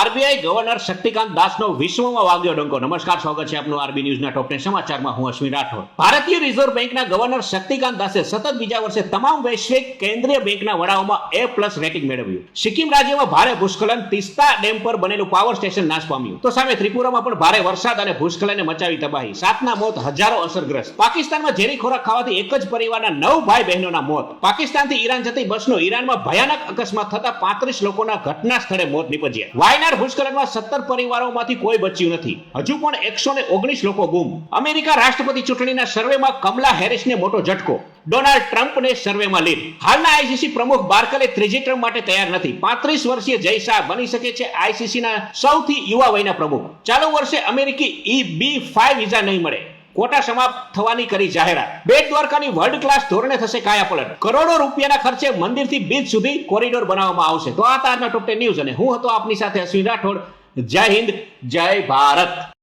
RBI governor Shaktikanta દાસનો વિશ્વમાં વાગ્યો ડંકો. નમસ્કાર, સ્વાગત છે આપનું આરબી ન્યૂઝના ટોપને સમાચારમાં. હું અશ્વિન રાઠોડ. ભારતીય રિઝર્વ બેંકના ગવર્નર શક્તિકાંત દાસે સતત બીજા વર્ષે તમામ વૈશ્વિક કેન્દ્રીય બેંકના વડાઓમાં એ પ્લસ રેટિંગ મેળવ્યું. સિક્કિમ રાજ્યમાં ભારે ભૂસ્ખલન તિસ્તા ડેમ પર બનેલું પાવર સ્ટેશન નાશ પામ્યું. તો સામે ત્રિપુરામાં પણ ભારે વરસાદ અને ભૂસ્ખલને મચાવી તબાહી. સાતના મોત હજારો અસરગ્રસ્ત. પાકિસ્તાનમાં ઝેરી ખોરાક ખાવાથી એક જ પરિવારના નવ ભાઈ બહેનોના મોત. પાકિસ્તાનથી ઈરાન જતી બસનો ઈરાનમાં ભયાનક અકસ્માત થતા પાંત્રીસ લોકોના ઘટના સ્થળે મોત નીપજ્યા. વાયનાર ભૂસ્ખલનમાં સત્તર પરિવારોમાંથી કોઈ બચ્યું નથી. હજુ પણ એકસો ને ઓગણીસ લોકો ગુમ. અમેરિકા રાષ્ટ્રપતિ ચૂંટણીના સર્વેમાં કમલા હેરિસને મોટો ઝટકો. ડોનાલ્ડ ટ્રમ્પને સર્વેમાં લીડ હાલના આઈસીસી પ્રમુખ બાર્કલે ત્રીજી ટર્મ માટે તૈયાર નથી. પાંત્રીસ વર્ષીય જય શાહ બની શકે છે આઈસીસીના સૌથી યુવા વયના પ્રમુખ. ચાલુ વર્ષે અમેરિકી ઈ બી ફાઈવ વિઝા નહીં મળે. કોટા સમાપ્ત થવાની કરી જાહેરાત. બેટ દ્વારકાની વર્લ્ડ ક્લાસ ધોરણે થશે કાયાપલટ. કરોડો રૂપિયાના ખર્ચે મંદિરથી બીચ સુધી કોરિડોર બનાવવામાં આવશે. તો આ તારના ટોપ ટેન ન્યૂઝ અને હું હતો આપની સાથે અશ્વિન રાઠોડ. જય હિન્દ, જય ભારત.